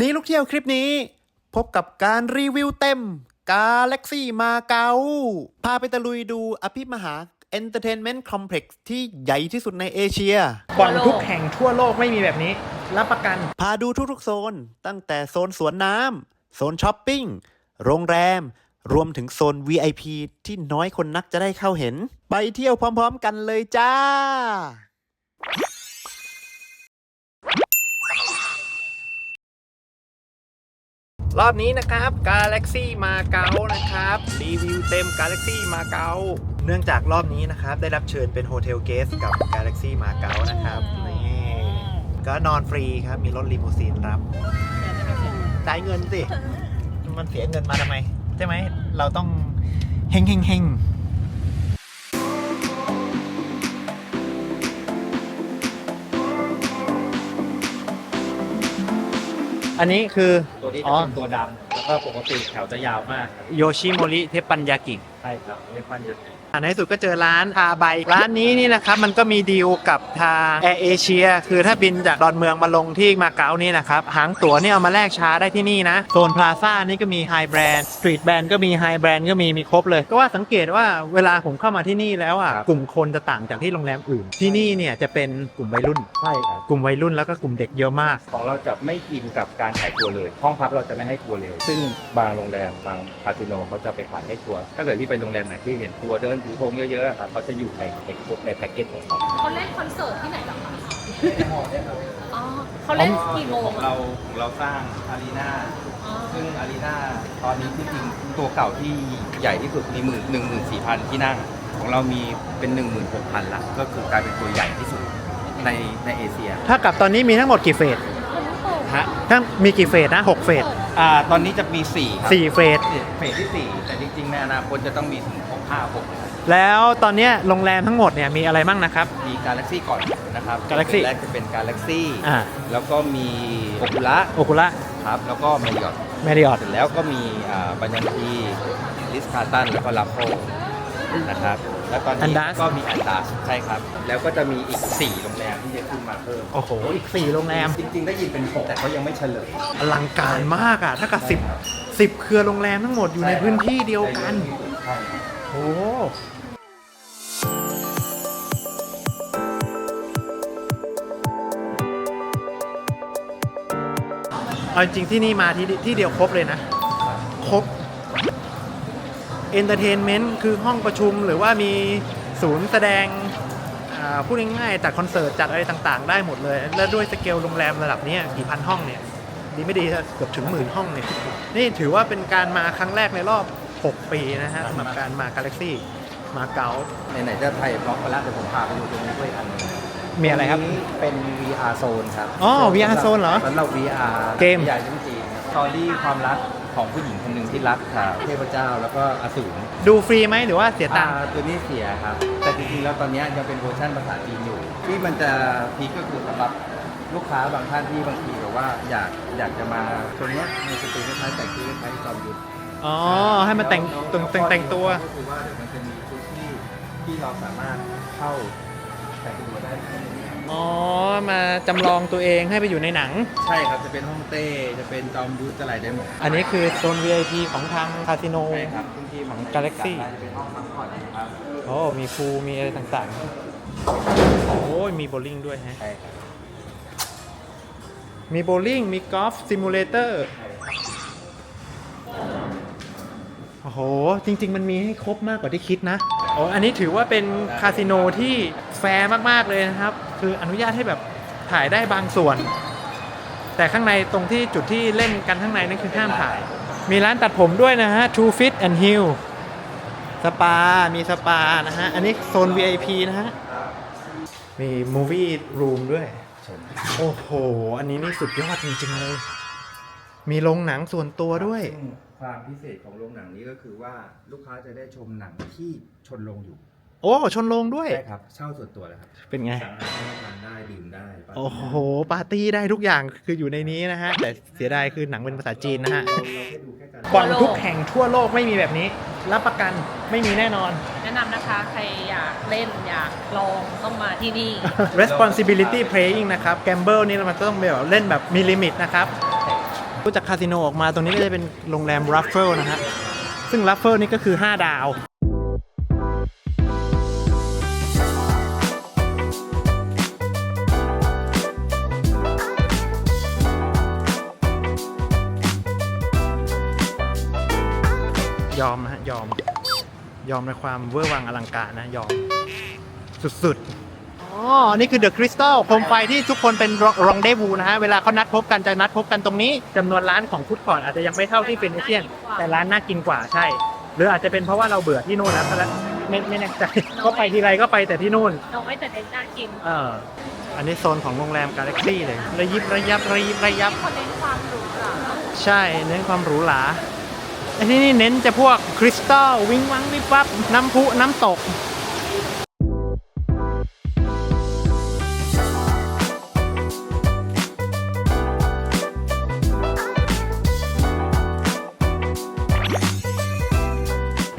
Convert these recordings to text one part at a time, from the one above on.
นี่ลูกเที่ยวคลิปนี้ พบกับการรีวิวเต็ม Galaxy มาเก๊าพาไปตะลุยดูอภิมหา Entertainment Complex ที่ใหญ่ที่สุดในเอเชีย บ่อนทุกแห่งทั่วโลกไม่มีแบบนี้ รับประกัน พาดูทุกๆโซน ตั้งแต่โซนสวนน้ำโซนช้อปปิ้ง โรงแรม รวมถึงโซน VIP ที่น้อยคนนักจะได้เข้าเห็น ไปเที่ยวพร้อมๆกันเลยจ้า รอบนี้นะครับ Galaxy มาเก๊านะครับ รีวิวเต็ม Galaxy มาเก๊าเนื่องจากรอบนี้นะครับ ได้รับเชิญเป็นโฮเทลเกสกับ Galaxy มาเก๊านะครับนี่ก็นอนฟรีครับ มีรถลีมูซีนรับจ่ายเงินสิ มันเสียเงินมาทำไม ใช่ไหม เราต้องเฮงเฮงเฮง อันนี้คือ ตัวนี้อ๋จะอเป็นตัวดำแล้วก็ปกติแถวจะยาวมากครับโยชิโมริเทปปัญญากิ ใช่ครับเรียกว่าจะอ่า ในที่สุดก็เจอร้านพาใบร้านนี้นี่นะครับมันก็มีดีลกับทางแอร์เอเชียคือถ้าบินจากดอนเมืองมาลงที่มาเก๊านี่นะครับหางตั๋วนี่เอามาแลกช้าได้ที่นี่นะโซนพลาซ่านี่ก็มีไฮแบรนด์สตรีทแบรนด์ก็มีไฮแบรนด์ก็มีมีครบเลย ก็ว่าสังเกตว่าเวลาผมเข้ามาที่นี่แล้วอะกลุ่มคนจะต่างจากที่โรงแรมอื่น ที่นี่เนี่ยจะเป็นกลุ่มวัยรุ่นใช่ครับกลุ่มวัยรุ่นแล้วก็กลุ่มเด็กเยอะมาก ของเราจะไม่กินกับการขายทัวร์เลย ห้องพักเราจะไม่ให้ทัวร์เลย ซึ่งบางโรงแรมบางคาสิโนเขาจะไปขายให้ทัวร์ถ้าเกิดที่ไปโรงแรมไหนที่เห็นทัวร์เดินถือธงเยอะๆอะครับเขาจะอยู่ในในในแพ็กเกจของเขาเขาเล่นคอนเสิร์ตที่ไหนเหรอคะอ๋อเขาเล่นกี่โมงของอะเราของเราสร้างอารีนาอ๋อซึ่งอารีนาตอนนี้ที่จริงตัวเก่าที่ใหญ่ที่สุดมีหมื่นหนึ่งหมื่นสี่พันที่นั่ง ของเรามีเป็นหนึ่งหมื่นหกพันละก็คือกลายเป็นตัวใหญ่ที่สุดในในเอเชียถ้ากับตอนนี้มีทั้งหมดกี่เฟสมันไม่เปิดฮะทั้งมีกี่เฟสนะหกเฟสอ่าตอนนี้จะมีสี่ครับสี่เฟส เฟสที่4แต่จริงๆในอนาคตจะต้องมีถึง6 5 6 แล้วตอนเนี้ยโรงแรมทั้งหมดเนี่ยมีอะไรบ้างนะครับ มี Galaxy ก่อนนะครับ Galaxy แรกจะเป็น Galaxy อ่า แล้วก็มี Okula โอคุระครับ แล้วก็ Marriott แมริออตเสร็จแล้วก็มีอ่าบัญญัติลิสคาตันแล้วก็ลัมโพนะครับ แล้วตอนนี้ Andaz ก็มีอันดาสใช่ครับ แล้วก็จะมีอีก 4 โรงแรมที่จะขึ้นมาเพิ่มโอ้โห อีก 4 โรงแรม จริงๆ ได้ยินเป็น6แต่เขายังไม่เฉลย อลังการมากอะถ้ากับสิบสิบเครือโรงแรมทั้งหมดอยู่ในพื้นที่เดียวกัน ใช่ครับ โอ้ เอาจริงๆที่นี่มาที่ที่เดียวครบเลยนะ ครบเอนเตอร์เทนเมนต์คือห้องประชุมหรือว่ามีศูนย์แสดงอ่าพูดง่ายๆจัดคอนเสิร์ตจัดอะไรต่างๆ ได้หมดเลย แล้วด้วยสเกลโรงแรมระดับเนี้ยกี่พันห้องเนี่ย ดีไม่ดีเกือบถึงหมื่นห้องเนี่ย นี่ถือว่าเป็นการมาครั้งแรกในรอบ 6 ปีนะฮะสำหรับการมากาแล็กซี่มาเก๊าไหนๆจะไทยบล็อกไปแล้วเดี๋ยวผมพาไปดูตรงนี้ด้วยอันหนึง มีอะไรครับตงนี้เป็น VR zone ครับอ๋อ VR zone เหรอสำหรับ VR เกม ใหญ่จริงๆสตอรี่ความรักของผู้หญิงคนหนึ่งที่รักกับเทพเจ้าแล้วก็อสูรดูฟรีไหมหรือว่าเสียตังค์อ่าตัวนี้เสียครับ แต่จริงๆแล้วตอนนี้ยังเป็นเวอร์ชันภาษาจีนอยู่ ที่มันจะพีคก็คือสำหรับลูกค้าบางท่านที่บางทีแบบว่าอยากอยากจะมาตัวเนี้ยในสตรีคล้ายๆแต่งตัวคล้ายๆจอมยุทธอ๋อ ให้มันแต่งตรงแต่งแต่งตัวก็คือว่าเดี๋ยวมันจะมีชุดที่ที่เราสามารถเข้า แต่งตัวได้ที่นี่อ๋อ มาจำลองตัวเองให้ไปอยู่ในหนัง ใช่ครับ จะเป็นห้องเต้ จะเป็นจอมยุทธจะอะไรได้หมดอันนี้คือโซน VIP ของทางคาสิโน ใช่ครับพื้นที่ของ Galaxy จะเป็นห้องพักผ่อนครับ โอ้มีพูลมีอะไรต่างๆ โอ้ยมีโบว์ลิ่งด้วยฮะ ใช่ครับ มีโบว์ลิ่ง มีกอล์ฟซิมูเลเตอร์ โอ้โห จริง ๆ มันมีให้ครบมากกว่าที่คิดนะโอ้อันนี้ถือว่าเป็นคาสิโนที่ แฟร์มากๆเลยนะครับ คืออนุญาตให้แบบถ่ายได้บางส่วน แต่ข้างในตรงที่จุดที่เล่นกันข้างในนั่นคือห้ามถ่าย มีร้านตัดผมด้วยนะฮะ True Fit and Heal สปา มีสปานะฮะ อันนี้โซน VIP นะฮะ มี Movie Room ด้วย โอ้โห อันนี้นี่สุดยอดจริงๆเลย มีโรงหนังส่วนตัวด้วย ซึ่งความพิเศษของโรงหนังนี้ก็คือว่าลูกค้าจะได้ชมหนังที่ชนโรงอยู่ โอ้ชนโรงด้วย ใช่ครับ เช่าส่วนตัวเลยครับเป็นไง สั่งอาหารทานได้ดื่มได้ปาร์ตี้โอ้โห ปาร์ตี้ได้ทุกอย่างคืออยู่ในนี้นะฮะ แต่เสียดายคือหนังเป็นภาษาจีนนะฮะ เราเราแค่ดูแค่การ บ่อนทุกแห่งทั่วโลกไม่มีแบบนี้ รับประกันไม่มีแน่นอน แนะนำนะคะใครอยากเล่นอยากลองต้องมาที่นี่ responsibility playing นะครับ gamble นี่มันต้องแบบเล่นแบบมีลิมิตนะครับรู้จากคาสิโนออกมาตรงนี้ก็จะเป็นโรงแรมรัฟเฟิลนะฮะ ซึ่งรัฟเฟิลนี่ก็คือ 5 ดาว ยอมนะฮะยอม ยอมในความเวอร์วังอลังการนะยอม สุดๆ อ๋อ นี่คือเดอะคริสตัลโคมไฟที่ทุกคนเป็นรองเดวูนะฮะ เวลาเขานัดพบกันจะนัดพบกันตรงนี้จำนวนร้านของฟุตคอร์ทอาจจะยังไม่เท่าที่เป็นเอเชียน แต่ร้านน่ากินกว่าใช่ หรืออาจจะเป็นเพราะว่าเราเบื่อที่นู่นแล้วแล้วไม่ไม่แน่ใจก็ไปทีไรก็ไปแต่ที่นู่นน้อยแต่เน้นน่ากิน เออ อันนี้โซนของโรงแรมกาแล็กซี่เลย ระยิบระยับระยิบระยับคนเน้นความหรูหราใช่ เน้นความหรูหรา อันนี้นี่เน้นจะพวกคริสตัลวิงวังวิบวับน้ำพุน้ำตก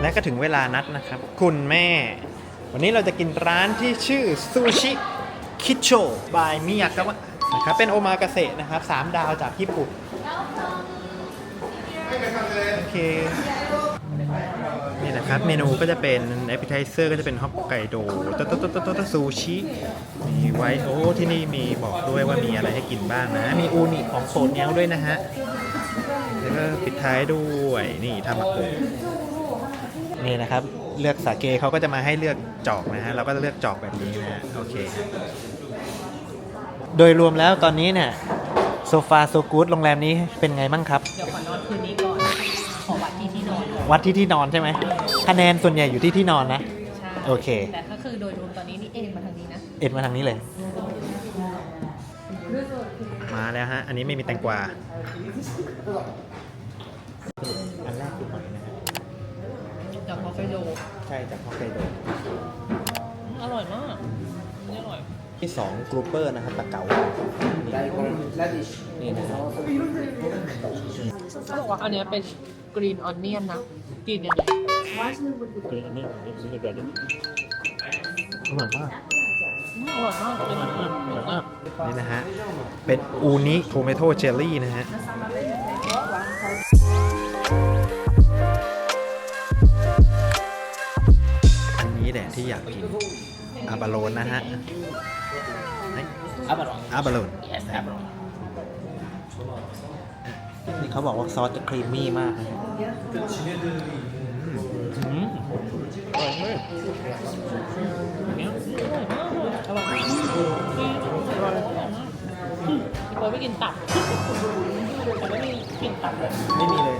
และก็ถึงเวลานัดนะครับ คุณแม่ วันนี้เราจะกินร้านที่ชื่อซูชิคิโชบายมิยากาวะนะครับเป็นโอมากาเสะนะครับ 3 ดาวจากญี่ปุ่น โอเค นี่นะครับ เมนูก็จะเป็น a p p e t i z e r ก็จะเป็นฮอกไกโดตโตตโตตโตซูชิ มีไวโอ้ที่นี่มีบอกด้วยว่ามีอะไรให้กินบ้างนะ มีอูนิของโซนแง้วด้วยนะฮะ แล้วก็ปิดท้ายด้วย นี่ทามาโกะนี่นะครับ เลือกสาเกเขาก็จะมาให้เลือกจอกนะฮะ เราก็จะเลือกจอกแบบนี้นะฮะ โอเค โดยรวมแล้วตอนนี้เนี่ย โซฟาโซกูดโรงแรมนี้เป็นไงบ้างครับ เดี๋ยวขอนอนคืนนี้ก่อน ขอวัดที่ที่นอนวัดที่ที่นอนใช่ไหมคะแนนส่วนใหญ่อยู่ที่ที่นอนนะ ใช่โอเค แต่ก็คือโดยรวมตอนนี้นี่เอ็นมาทางนี้นะ เอ็ดมาทางนี้เลย มาแล้วฮะ อันนี้ไม่มีแตงกวา อันแรกคือหอยนะฮะจากฮอกไกโดใช่จากฮอกไกโดอร่อยมากนี่อร่อย ที่สองกรูเปอร์นะครับตะเก๋านี่นะฮะเขาบอกว่าอันเนี้ยเป็นกรีนออนเนียนนะ กินยังไงคืออันนี้อันนี้คือแบบนี้อร่อยมากอืมอร่อยมากเป็นอร่อยมากนี่นะฮะ เป็นอูนิโทเมโตเจลลี่นะฮะ อันนี้แหละที่อยากกินอาบาโลนนะฮะ อาบาโลนอาบาโลนนี่เขาบอกว่าซอสจะครีมมี่มากนะฮะอืมอร่อยมากอย่างเงี้ยอร่อยมากอร่อยอร่อยมากอืมพี่โป๊ยไม่กินตับแต่ไม่มีกลินตับเลยไม่มีเลย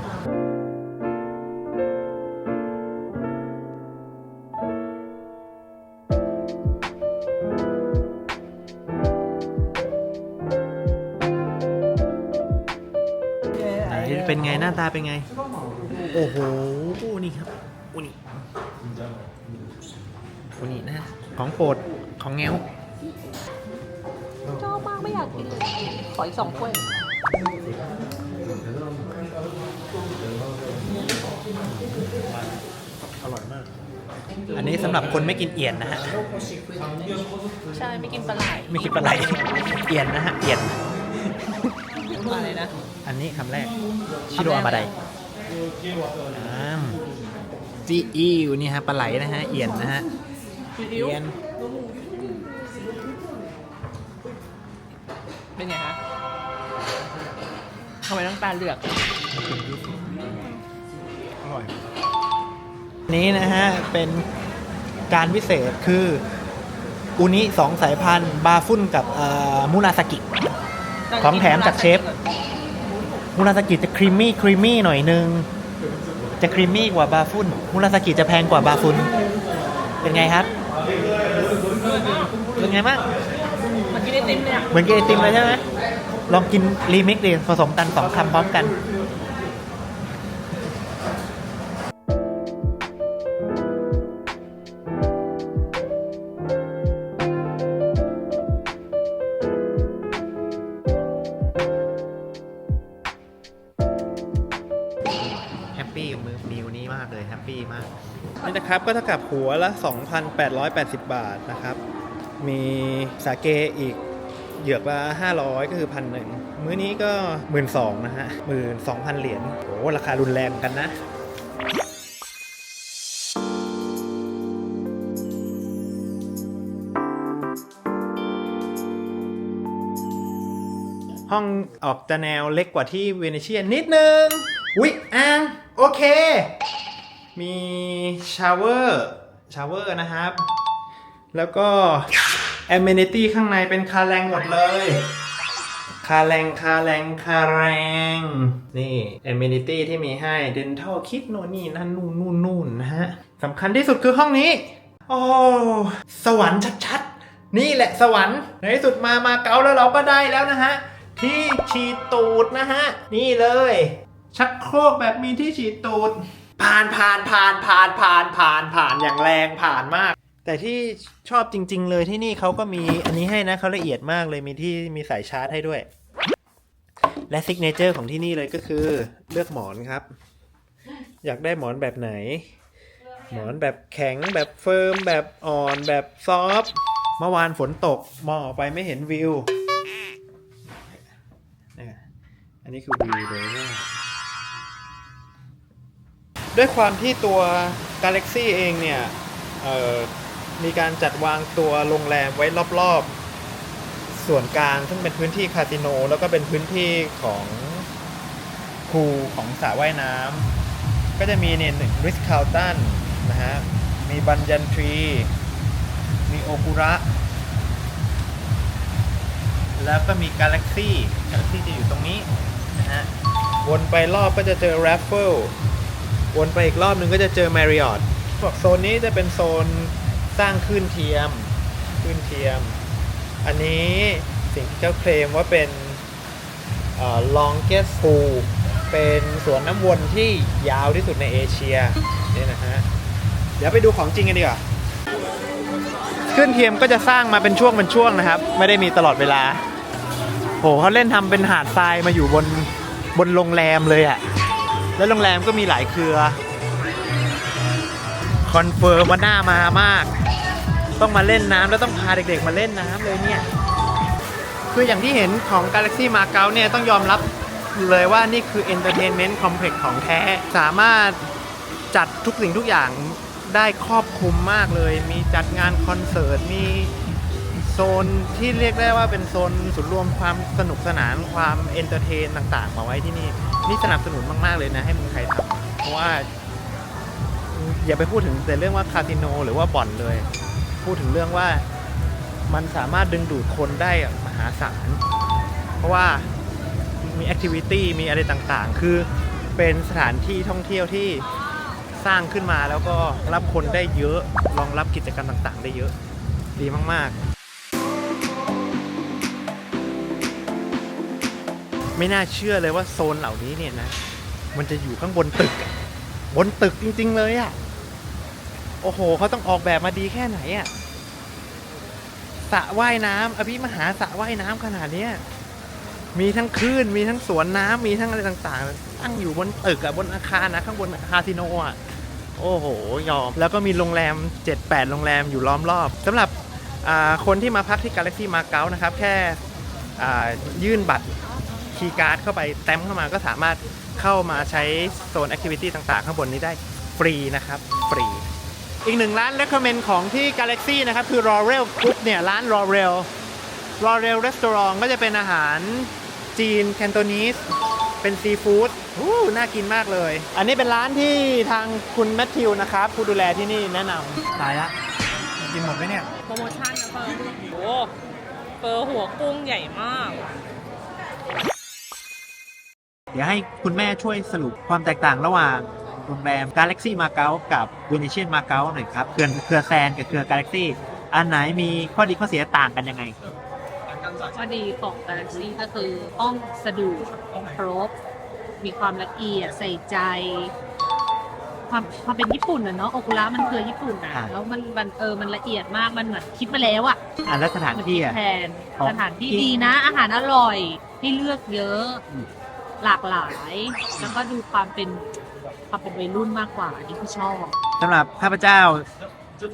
หน้าตาเป็นไง โอ้โหนี่ครับอุนิอุนินะ ของโปรดของแง้วชอบมากไม่อยากกินเลยขออีกสองถ้วยอร่อยมาก อันนี้สำหรับคนไม่กินเอียนนะฮะ ใช่ ไม่กินปลาไหลไม่คิดปลาไหลเอียนนะฮะ เอียนอะไรนะ อันนี้คำแรก ชิโรอามาไดอ้ามซีอิ๊วนี่ฮะปลาไหลนะฮะ เอียนนะฮะ เอียน เป็นไงคะทำไมต้องตาเหลือก อร่อย นี้นะฮะ เป็นการพิเศษคือ อุนิสองสายพันธุ์ บาฟุนกับเอ่อมูนาสกิ ของแถมจากเชฟ มูราสกิจะครีมมี่ครีมมี่หน่อยนึง จะครีมมี่กว่าบาฟุนมูราสกิจะแพงกว่าบาฟุนเป็นไงครับเป็นไงบ้างมันกินไอติมเนี่ยเหมือนกินไอติมเลยใช่ไหมลองกินรีมิกดิผสมกันสองคำพร้อมกัน ฮปปี้กับมือมิวนี้มากเลยแฮปปี้มากนี่นะครับก็เท่ากับหัวละ 2,880 บาทนะครับ มีสาเกอีกเหยือกละ500 ก็คือพันหนึ่งมื้อนี้ก็หมื่นสองนะฮะหมื่นสองพันเหรียญโอ้ราคารุนแรงกันนะห้องออกจะแนวเล็กกว่าที่เวเนเชียนิดนึง อุ๊ยอ่างโอเค มีชาวเวอร์ชาวเวอร์นะครับ แล้วก็ amenity ข้างในเป็นคาแรงหมดเลย คาแรงคาแรงคาแรง นี่ amenity ที่มีให้ dental kit โน่นนี่นั่นนู่นนู่นนู่นนะฮะสำคัญที่สุดคือห้องนี้ โอ้สวรรค์ชัดๆ นี่แหละสวรรค์ ในที่สุดมามาเก๊าแล้วเราก็ได้แล้วนะฮะ ที่ฉีดตูดนะฮะ นี่เลย ชักโครกแบบมีที่ฉีดตูด ผ่านผ่านผ่านผ่านผ่านผ่านผ่านอย่างแรงผ่านมาก แต่ที่ชอบจริง ๆ เลยที่นี่เขาก็มีอันนี้ให้นะเขาละเอียดมากเลยมีที่มีสายชาร์จให้ด้วย และซิกเนเจอร์ของที่นี่เลยก็คือเลือกหมอนครับ อยากได้หมอนแบบไหน หมอนแบบแข็งแบบเฟิร์มแบบอ่อนแบบซอฟเมื่อวานฝนตกมองออกไปไม่เห็นวิวเนี่ยอันนี้คือวิวเลยเนี่ย ด้วยความที่ตัว Galaxy เองเนี่ยมีการจัดวางตัวโรงแรมไว้รอบๆ ส่วนกลางซึ่งเป็นพื้นที่คาสิโน แล้วก็เป็นพื้นที่ของพูของสระว่ายน้ำก็จะมีเนี่ยหนึ่งริสคาลตันนะฮะ มีบันยันทรี มีโอคุระ แล้วก็มีกาแล็กซี่กาแล็กซี่จะอยู่ตรงนี้นะฮะ วนไปรอบก็จะเจอ Raffle วนไปอีกรอบนึงก็จะเจอ Marriott บอกโซนนี้จะเป็นโซนสร้างขึ้นเทียมขึ้นเทียม อันนี้สิ่งที่เขาเคลมว่าเป็นเอ่อ longest pool เป็นสวนน้ำวนที่ยาวที่สุดในเอเชียนี่นะฮะ เดี๋ยวไปดูของจริงกันดีกว่าขึ้นเทียมก็จะสร้างมาเป็นช่วงเป็นช่วงนะครับ ไม่ได้มีตลอดเวลา โหเขาเล่นทำเป็นหาดทรายมาอยู่บนบนโรงแรมเลยอะ่ะ แล้วโรงแรมก็มีหลายเครือ คอนเฟิร์มว่าหน้ามามาก ต้องมาเล่นน้ำแล้วต้องพาเด็กๆมาเล่นน้ำเลยเนี่ย คืออย่างที่เห็นของ Galaxy m a g a o เนี่ยต้องยอมรับเลยว่านี่คือ Entertainment Complex ของแท้ สามารถจัดทุกสิ่งทุกอย่างได้ครอบคลุมมากเลย มีจัดงานคอนเสิร์ต มี ซนที่เรียกได้ว่าเป็นโซนศูนย์รวมความสนุกสนานความเอนเตอร์เทนต่างๆ มาไว้ที่นี่นี่สนับสนุนมาก ๆ เลยนะให้มืองไทยทำเพราะว่า อย่าไปพูดถึงแต่เรื่องว่าคาสิโนหรือว่าบ่อนเลย พูดถึงเรื่องว่ามันสามารถดึงดูดคนได้มหาศาลเพราะว่ามีแอคทิวิตี้มีอะไรต่างๆ คือเป็นสถานที่ท่องเที่ยวที่สร้างขึ้นมาแล้วก็รับคนได้เยอะรองรับกิจกรรมต่างๆ ได้เยอะ ดีมาก ๆ ไม่น่าเชื่อเลยว่าโซนเหล่านี้เนี่ยนะ มันจะอยู่ข้างบนตึก บนตึกจริง ๆ เลยอะโอ้โหเขาต้องออกแบบมาดีแค่ไหนอะสระว่ายน้ำอภิมหาสระว่ายน้ำขนาดเนี้ยมีทั้งคลื่นมีทั้งสวนน้ำมีทั้งอะไรต่างๆ ตั้งอยู่บนตึกอะบนอาคารนะข้างบนคาสิโนอะโอ้โหยอม แล้วก็มีโรงแรม 7-8 โรงแรมอยู่ล้อมรอบสำหรับคนที่มาพักที่ Galaxy m a g a o นะครับ แค่ยื่นบัตร คีย์การ์ดเข้าไปแต้มเข้ามาก็สามารถเข้ามาใช้โซนแอคทิวิตี้ต่างๆ ข้างบนนี้ได้ฟรีนะครับ ฟรี อีกหนึ่งร้าน recommend ของที่ Galaxy นะครับ คือ Laurel Group เนี่ยร้าน Laurel Laurel Restaurant ก็จะเป็นอาหารจีนแคนโตนีสเป็นซีฟู้ดอู้น่ากินมากเลย อันนี้เป็นร้านที่ทางคุณแมทธิวนะครับ ผู้ดูแลที่นี่แนะนำตายละกินหมดไหมเนี่ย โปรโมชั่นนะเฟิร์นโอ้เฟิร์นหัวกุ้งใหญ่มาก เดี๋ยวให้คุณแม่ช่วยสรุปความแตกต่างระหว่างโรงแรม Galaxy m a g a o กับ Venetian m a g a o หน่อยครับเครือเครือแซนกับเครือ Galaxy อันไหนมีข้อดีข้อเสียต่างกันยังไงข้อดีของ Galaxy ก็คือห้องสะดวกครบ มีความละเอียดใส่ใจ ความความเป็นญี่ปุ่นอะเนาะโอคุระมันคือญี่ปุ่นอะอ่าแล้วมันมันเออมันละเอียดมากมันเหมือนคิดมาแล้วอะอะแล้วสถานมันที่คิดอะแทนของสถานที่ดีนะ อาหารอร่อยให้เลือกเยอะอืม หลากหลาย แล้วก็ดูความเป็นความเป็นวัยรุ่นมากกว่าอันนี้คือชอบ สำหรับข้าพเจ้า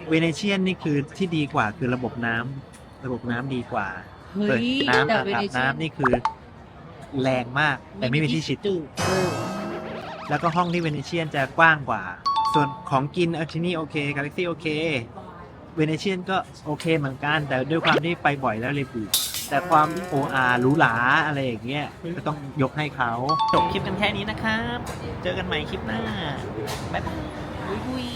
เวเนเชียนนี่คือที่ดีกว่าคือระบบน้ำระบบน้ำดีกว่าเฮ้เปิดยน้ำแต่อาเวบเนเชียน้ำนี่คือแรงมากแต่ไม่มีที่ชิดจืดเออแล้วก็ห้องที่เวเนเชียนจะกว้างกว่า ส่วนของกินเออที่นี่โอเคกาแล็กซี่โอเค เวเนเชียนก็โอเคเหมือนกัน แต่ด้วยความที่ไปบ่อยแล้วเลยบู แต่ความโออาหรูหราอะไรอย่างเงี้ยก็ต้องยกให้เขาจบคลิปกันแค่นี้นะครับ เจอกันใหม่คลิปหน้า บ๊ายบายอุ้ย